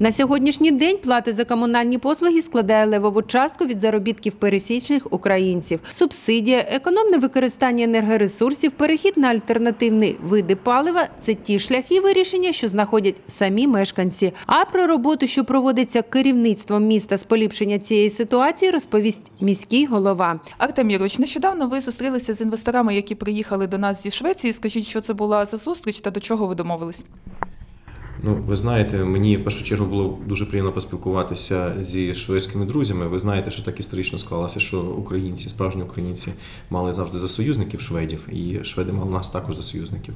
На сьогоднішній день плати за комунальні послуги складає левову частку від заробітків пересічних українців. Субсидія, економне використання енергоресурсів, перехід на альтернативні види палива це ті шляхи вирішення, що знаходять самі мешканці. А про роботу, що проводиться керівництвом міста з поліпшення цієї ситуації, розповість міський голова. Артем Юрович, нещодавно ви зустрілися з інвесторами, які приїхали до нас зі Швеції. Скажіть, що це була за зустріч та до чого ви домовились? Ну, ви знаєте, мені в першу чергу було дуже приємно поспілкуватися зі шведськими друзями. Ви знаєте, що так історично склалося, що українці, справжні українці, мали завжди за союзників шведів, і шведи мали нас також за союзників.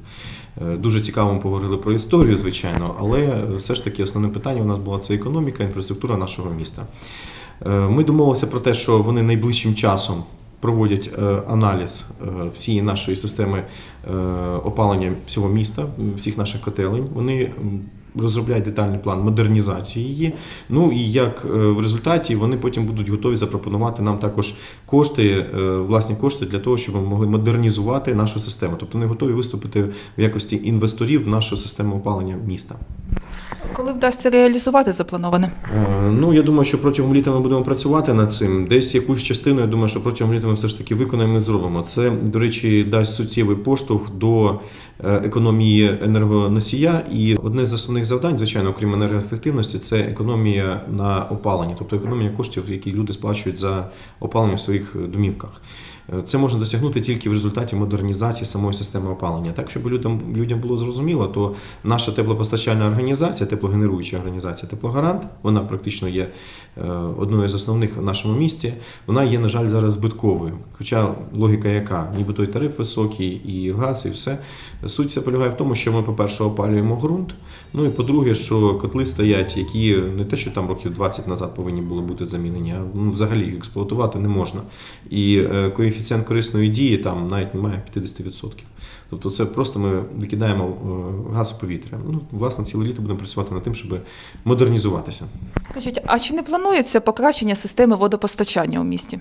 Е, Дуже цікаво ми поговорили про історію, звичайно, але все ж таки основне питання у нас була це економіка, інфраструктура нашого міста. Е, Ми домовилися про те, що вони найближчим часом проводять е, аналіз е, всієї нашої системи е, опалення всього міста, всіх наших котелень. Вони розробляють детальний план модернізації її. Ну і як в результаті вони потім будуть готові запропонувати нам також кошти, власні кошти для того, щоб ми могли модернізувати нашу систему. Тобто вони готові виступити в якості інвесторів в нашу систему опалення міста. Коли вдасться реалізувати заплановане? Е, Ну, я думаю, що протягом літа ми будемо працювати над цим. Десь якусь частину, я думаю, що протягом літа ми все ж таки виконаємо і зробимо. Це, до речі, дасть суттєвий поштовх до е, економії енергоносія. І одне з основних завдань, звичайно, окрім енергоефективності, це економія на опаленні, тобто економія коштів, які люди сплачують за опалення в своїх домівках. Е, Це можна досягнути тільки в результаті модернізації самої системи опалення. Так, щоб людям, людям було зрозуміло, то наша теплопостачальна організація, теплогенеруюча організація Теплогарант, вона практично є е, одною з основних в нашому місті. Вона є, на жаль, зараз збитковою. Хоча логіка яка, ніби той тариф високий, і газ, і все. Суть вся полягає в тому, що ми, по-перше, опалюємо ґрунт. Ну і по-друге, що котли стоять, які не те, що там років 20 назад повинні були бути замінені, а ну, взагалі їх експлуатувати не можна. І е, коефіцієнт корисної дії там навіть немає 50%. Тобто це просто ми викидаємо е, газ у повітря. Ну, власне, ціле літо будемо працювати над тим, щоб модернізуватися. Скажіть, а чи не планується покращення системи водопостачання у місті?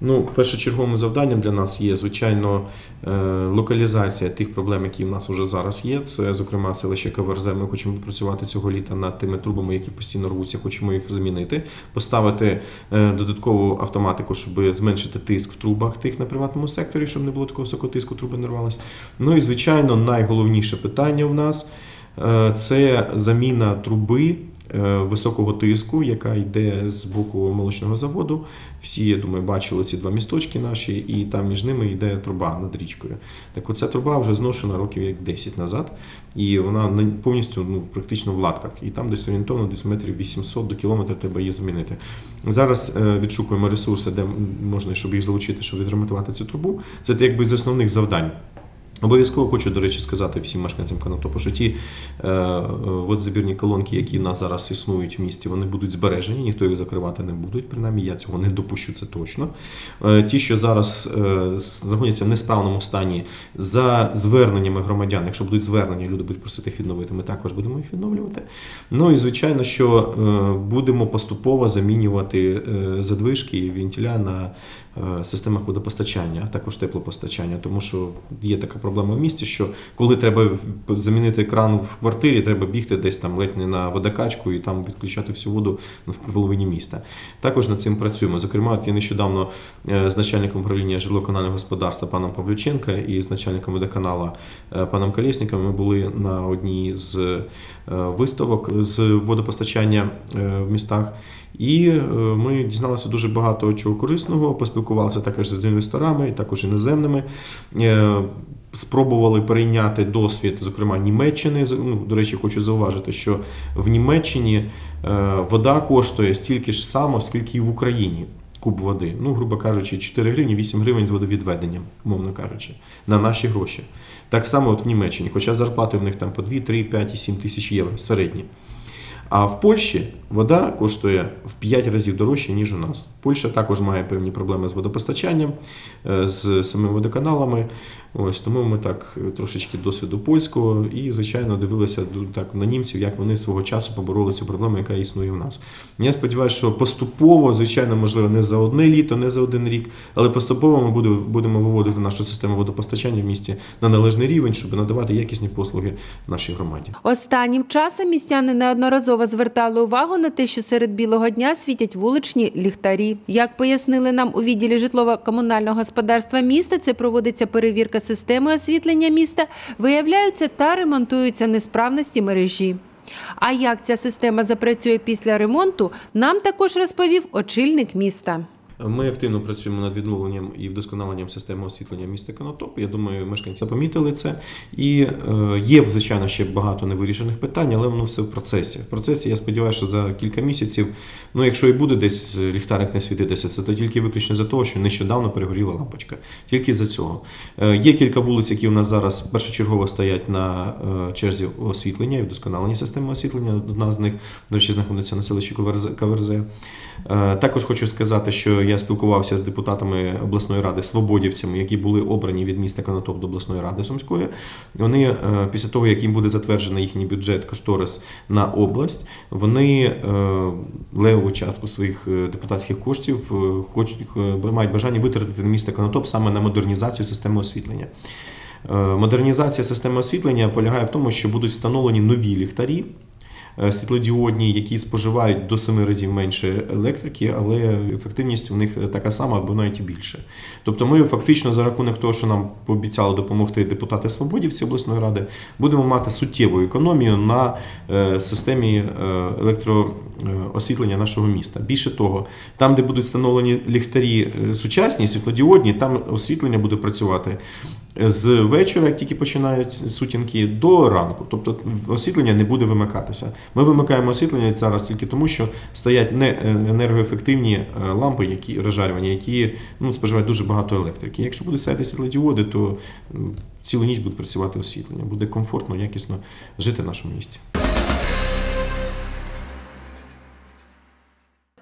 Ну, першочерговим завданням для нас є, звичайно, е, локалізація тих проблем, які в нас вже зараз є. Це, зокрема, селище Каверзе. Ми хочемо працювати цього літа над тими трубами, які постійно рвуться, хочемо їх замінити, поставити е, додаткову автоматику, щоб зменшити тиск в трубах тих на приватному секторі, щоб не було такого високого тиску, труби не рвались. Ну і звичайно, найголовніше питання в нас е, це заміна труби високого тиску, яка йде з боку молочного заводу. Всі, я думаю, бачили ці два місточки наші, і там між ними йде труба над річкою. Так оця труба вже зношена років як 10 назад, і вона повністю ну, практично в латках. І там десь орієнтовно десь метрів 800 до кілометра треба її замінити. Зараз е, відшукуємо ресурси, де можна, щоб їх залучити, щоб відремонтувати цю трубу. Це якби з основних завдань. Обов'язково хочу, до речі, сказати всім мешканцям Конотопу, що ті е, е, водозабірні колонки, які в нас зараз існують в місті, вони будуть збережені, ніхто їх закривати не буде. Принаймні, я цього не допущу, це точно. Е, ті, що зараз е, знаходяться в несправному стані, за зверненнями громадян, якщо будуть звернення, люди будуть просити їх відновити, ми також будемо їх відновлювати. Ну і звичайно, що е, будемо поступово замінювати е, задвижки вентиля на е, системах водопостачання, а також теплопостачання, тому що є така проблема в місті, що коли треба замінити кран в квартирі, треба бігти десь там ледь не на водокачку і там відключати всю воду в половині міста. Також над цим працюємо. Зокрема, от я нещодавно е, з начальником управління житлово-комунального господарства паном Павлюченка і з начальником водоканала е, паном Колєсніком ми були на одній з виставок з водопостачання е, в містах. І е, ми дізналися дуже багато чого корисного, поспілкувалися також з інвесторами, також іноземними. Е, Спробували перейняти досвід, зокрема Німеччини. Ну, до речі, хочу зауважити, що в Німеччині е, вода коштує стільки ж само, скільки і в Україні. Куб води. Ну, грубо кажучи, 4 гривні, 8 гривень з водовідведенням, умовно кажучи, на наші гроші. Так само от в Німеччині, хоча зарплати в них там по 2, 3, 5 і 7 тисяч євро середні. А в Польщі вода коштує в 5 разів дорожче, ніж у нас. Польща також має певні проблеми з водопостачанням, е, з самими водоканалами. Ось тому ми так е, трошечки досвіду польського і, звичайно, дивилися так на німців, як вони свого часу побороли цю проблему, яка існує у нас. Я сподіваюся, що поступово, звичайно, можливо, не за одне літо, не за один рік, але поступово ми будемо виводити нашу систему водопостачання в місті на належний рівень, щоб надавати якісні послуги нашій громаді. Останнім часом містяни неодноразово неодноразово звертали увагу на те, що серед білого дня світять вуличні ліхтарі. Як пояснили нам у відділі житлово-комунального господарства міста, це проводиться перевірка системи освітлення міста, виявляються та ремонтуються несправності мережі. А як ця система запрацює після ремонту, нам також розповів очільник міста. Ми активно працюємо над відновленням і вдосконаленням системи освітлення міста Конотоп. Я думаю, мешканці помітили це. І е, є, звичайно, ще багато невирішених питань, але воно все в процесі. В процесі я сподіваюся, що за кілька місяців, ну якщо і буде десь ліхтарик не світитися, це то тільки виключно за того, що нещодавно перегоріла лампочка. Тільки за цього. Е, є кілька вулиць, які у нас зараз першочергово стоять на е, черзі освітлення і вдосконалення системи освітлення. Одна з них, до речі, знаходиться на селищі Каверзе- Також хочу сказати, що я спілкувався з депутатами обласної ради свободівцями, які були обрані від міста Конотоп до обласної ради Сумської. Вони е, після того, як їм буде затверджений їхній бюджет кошторис на область, вони е, левову частку своїх е, депутатських коштів хочуть мають бажання витратити на місто Конотоп саме на модернізацію системи освітлення. Модернізація системи освітлення полягає в тому, що будуть встановлені нові ліхтарі світлодіодні, які споживають до 7 разів менше електрики, але ефективність у них така сама або навіть більше. Тобто ми фактично за рахунок того, що нам пообіцяли допомогти депутати Свободівці обласної ради, будемо мати суттєву економію на е, системі е, електроосвітлення нашого міста. Більше того, там, де будуть встановлені ліхтарі е, сучасні, світлодіодні, там освітлення буде працювати з вечора, як тільки починають сутінки, до ранку. Тобто освітлення не буде вимикатися. Ми вимикаємо освітлення зараз тільки тому, що стоять не е, енергоефективні е, лампи, які розжарювання, які ну, споживають дуже багато електрики. Якщо буде стояти світлодіоди, то цілу ніч буде працювати освітлення. Буде комфортно, якісно жити в нашому місті.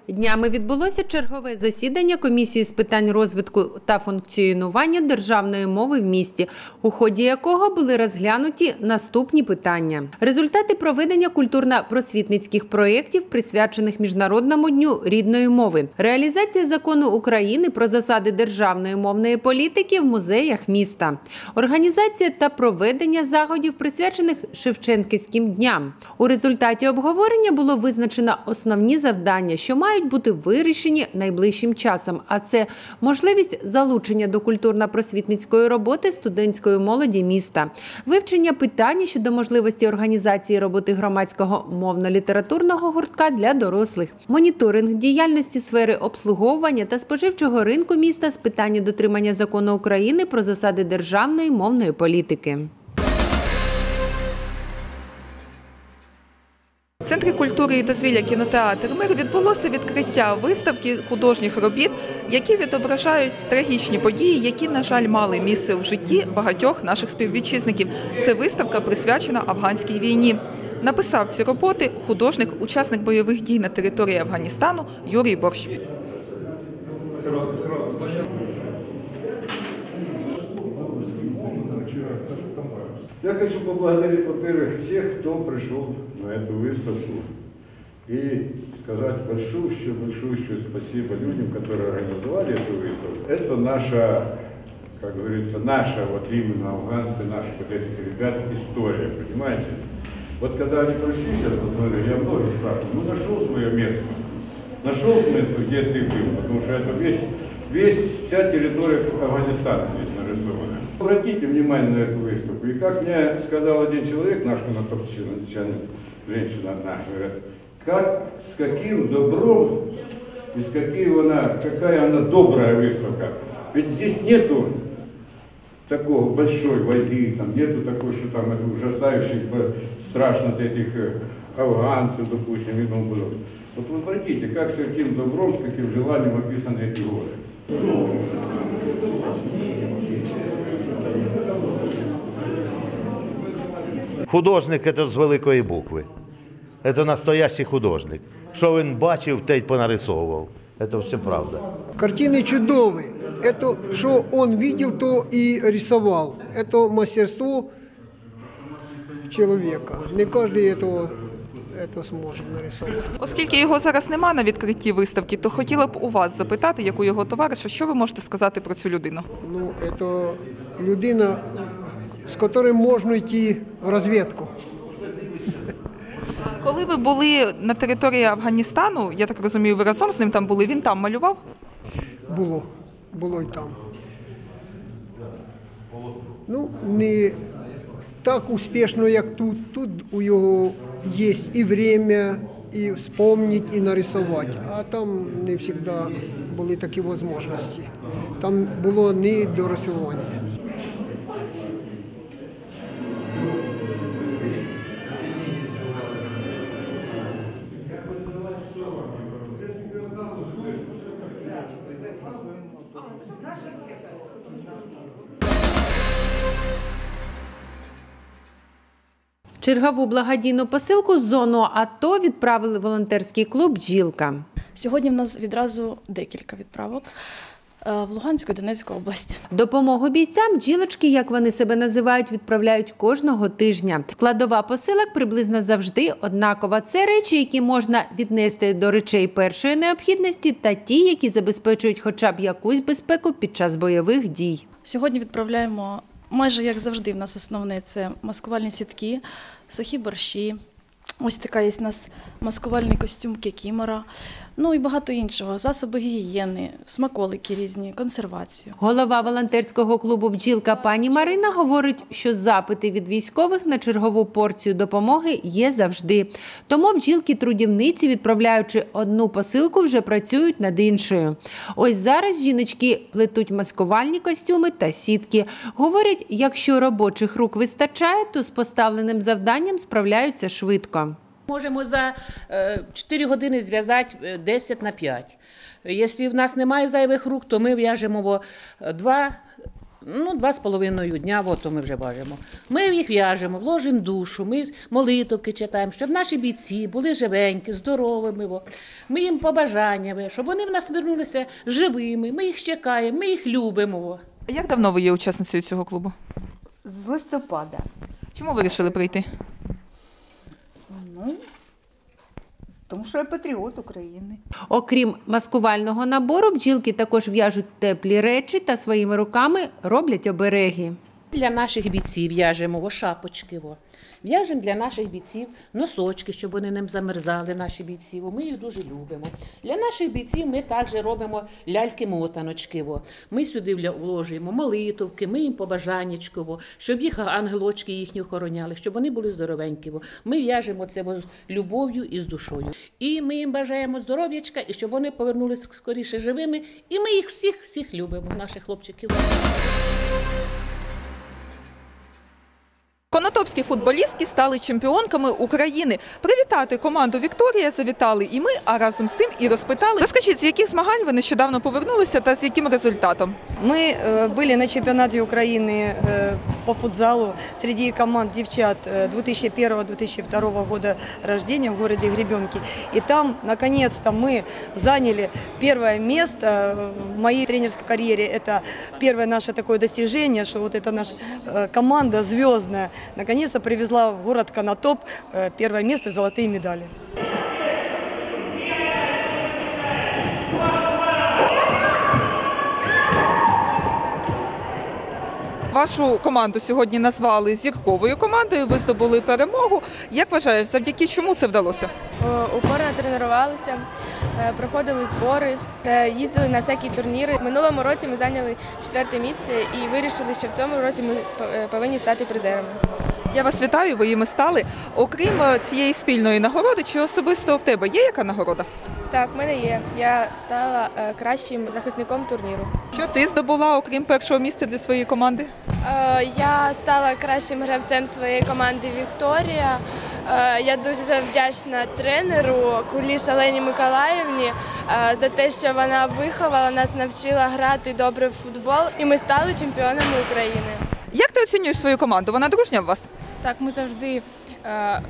Днями відбулося чергове засідання комісії з питань розвитку та функціонування державної мови в місті, у ході якого були розглянуті наступні питання: результати проведення культурно-просвітницьких проєктів, присвячених міжнародному дню рідної мови, реалізація закону України про засади державної мовної політики в музеях міста, організація та проведення заходів, присвячених Шевченківським дням. У результаті обговорення було визначено основні завдання, що мають бути вирішені найближчим часом. А це можливість залучення до культурно-просвітницької роботи студентської молоді міста, вивчення питання щодо можливості організації роботи громадського мовно-літературного гуртка для дорослих, моніторинг діяльності сфери обслуговування та споживчого ринку міста з питання дотримання закону України про засади державної мовної політики. Центрі культури і дозвілля кінотеатр Мир відбулося відкриття виставки художніх робіт, які відображають трагічні події, які, на жаль, мали місце в житті багатьох наших співвітчизників. Це виставка присвячена афганській війні. Написав ці роботи художник, учасник бойових дій на території Афганістану Юрій Борщ. Я хочу поблагодарить, во-первых, всех, кто пришел на эту выставку. И сказать большое-большое спасибо людям, которые организовали эту выставку. Это наша, как говорится, наша, вот именно афганская, наша вот этих ребят история, понимаете? Вот когда они пришли, сейчас посмотрю, я многих спрашиваю, ну нашел свое место, нашел место, где ты был, потому что это весь, весь, вся территория Афганистана здесь нарисована. Обратите внимание на эту выставку. И как мне сказал один человек, наш конотопчанин, женщина одна, говорит, как, с каким добром и с каким она, какая она добрая выставка. Ведь здесь нету такого большой войны, там нету такой, что там ужасающих, э, страшно этих э, афганцев, допустим, и тому подобное. Вот вы обратите, как с каким добром, с каким желанием описаны эти годы. Художник це з великої букви. Це настоящий художник. Що він бачив, те й понарисовував. Це все правда. Картины чудовые. Это, что он видел, то и рисовал. Это мастерство человека. Не каждый этого, это сможет нарисовать. Оскільки його зараз нема на відкритті виставки, то хотіла б у вас запитати, як у його товариша, що ви можете сказати про цю людину? Ну, это людина, с которой можно идти в разведку. Коли ви були на території Афганістану, я так розумію, ви разом з ним там були, він там малював? Було, було й там. Ну, не так успішно, як тут. Тут у його є і время, і вспомнить, і нарисувати. А там не всегда були такі можливості. Там було не до рисування. Чергову благодійну посилку з зону АТО відправили волонтерський клуб Джілка. Сьогодні в нас відразу декілька відправок е, в Луганську і Донецьку область. Допомогу бійцям джілочки, як вони себе називають, відправляють кожного тижня. Складова посилок приблизно завжди однакова. Це речі, які можна віднести до речей першої необхідності, та ті, які забезпечують хоча б якусь безпеку під час бойових дій. Сьогодні відправляємо майже як завжди. В нас основне це маскувальні сітки, сухі борщі. Ось така є у нас маскувальний костюм кікімора, ну і багато іншого. Засоби гігієни, смаколики різні, консервацію. Голова волонтерського клубу Бджілка пані Марина говорить, що запити від військових на чергову порцію допомоги є завжди. Тому бджілки-трудівниці, відправляючи одну посилку, вже працюють над іншою. Ось зараз жіночки плетуть маскувальні костюми та сітки. Говорять, якщо робочих рук вистачає, то з поставленим завданням справляються швидко. Можемо за е, 4 години зв'язати е, 10 на 5. Якщо в нас немає зайвих рук, то ми в'яжемо во, е, два, ну, два з половиною дня, от, то ми вже бачимо. Ми їх в'яжемо, вложимо душу, ми молитовки читаємо, щоб наші бійці були живенькі, здоровими. Ми їм побажання, щоб вони в нас вернулися живими, ми їх чекаємо, ми їх любимо. Во. Як давно ви є учасницею цього клубу? З листопада. Чому ви вирішили прийти? Ну, тому що я патріот України. Окрім маскувального набору, бджілки також в'яжуть теплі речі та своїми руками роблять обереги. Для наших бійців в'яжемо во шапочки. Во. В'яжемо для наших бійців носочки, щоб вони не замерзали, наші бійці. Во. Ми їх дуже любимо. Для наших бійців ми також робимо ляльки-мотаночки. Во. Ми сюди вложуємо молитовки, ми їм побажаннячко, во, щоб їх ангелочки їхні охороняли, щоб вони були здоровенькі. Во. Ми в'яжемо це во, з любов'ю і з душою. І ми їм бажаємо здоров'ячка, і щоб вони повернулися скоріше живими. І ми їх всіх всіх любимо, наших хлопчиків. Конотопські футболістки стали чемпіонками України. Привітати команду Вікторія завітали і ми, а разом з тим і розпитали. Розкажіть, з яких змагань ви нещодавно повернулися та з яким результатом? Мы э, были на чемпионате Украины э, по футзалу среди команд девчат э, 2001-2002 года рождения в городе Гребенки. И там, наконец-то, мы заняли первое место э, в моей тренерской карьере. Это первое наше такое достижение, что вот эта наша э, команда звездная наконец-то привезла в город Конотоп э, первое место и золотые медали. Вашу команду сьогодні назвали зірковою командою. Ви здобули перемогу. Як вважаєш, завдяки чому це вдалося? Упорно тренувалися, е, проходили збори, е, їздили на всякі турніри. Минулому році ми зайняли четверте місце і вирішили, що в цьому році ми е, повинні стати призерами. Я вас вітаю, ви їми стали. Окрім цієї спільної нагороди, чи особисто в тебе є яка нагорода? Так, в мене є. Я стала е, кращим захисником турніру. Що ти здобула, окрім першого місця для своєї команди? Е, Я стала кращим гравцем своєї команди Вікторія. Е, Я дуже вдячна тренеру Куліш Олені Миколаївні за те, що вона виховала нас, навчила грати добре в футбол, і ми стали чемпіонами України. Як ти оцінюєш свою команду? Вона дружня в вас? Так, ми завжди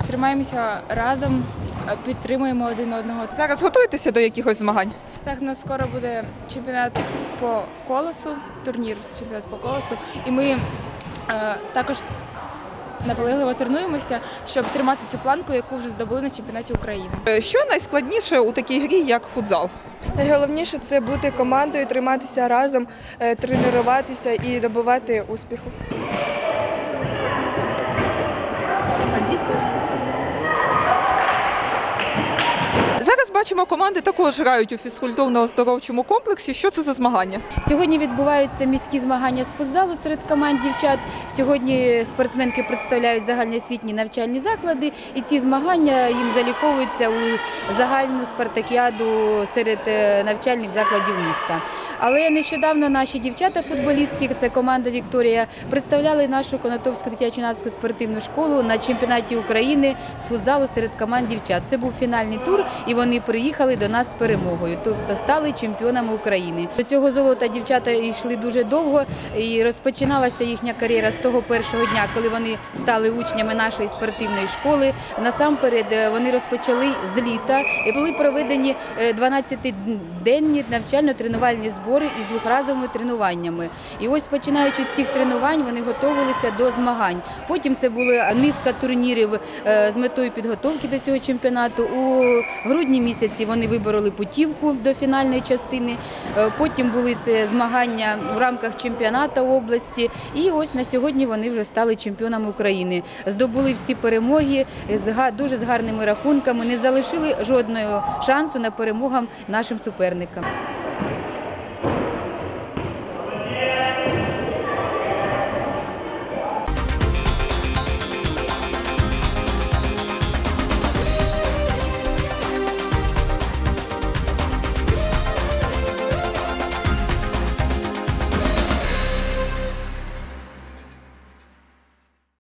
тримаємося разом, е, підтримуємо один одного. Зараз готуєтеся до якихось змагань? Так, у нас скоро буде чемпіонат по колесу, турнір чемпіонат по колесу, і ми е, також наполегливо тренуємося, щоб тримати цю планку, яку вже здобули на чемпіонаті України. Е, Що найскладніше у такій грі, як футзал? Найголовніше це бути командою, триматися разом, е, тренуватися і добувати успіху. Бачимо, команди також грають у фізкультурно-оздоровчому комплексі. Що це за змагання? Сьогодні відбуваються міські змагання з футзалу серед команд дівчат. Сьогодні спортсменки представляють загальноосвітні навчальні заклади, і ці змагання їм заліковуються у загальну спартакіаду серед е, навчальних закладів міста. Але нещодавно наші дівчата-футболістки, це команда Вікторія, представляли нашу Конотопську дитячо-юнацьку спортивну школу на чемпіонаті України з футзалу серед команд дівчат. Це був фінальний тур, і вони приїхали до нас з перемогою, тобто стали чемпіонами України. До цього золота дівчата йшли дуже довго, і розпочиналася їхня кар'єра з того першого дня, коли вони стали учнями нашої спортивної школи. Насамперед е, вони розпочали з літа і були проведені е, 12-денні навчально-тренувальні збори із двохразовими тренуваннями. І ось починаючи з цих тренувань, вони готувалися до змагань. Потім це була низка турнірів е, з метою підготовки до цього чемпіонату. У грудні місяці вони вибороли путівку до фінальної частини. Е, Потім були це змагання в рамках чемпіонату області. І ось на сьогодні вони вже стали чемпіонами України. Здобули всі перемоги з дуже з гарними рахунками, не залишили жодного шансу на перемогу нашим суперникам.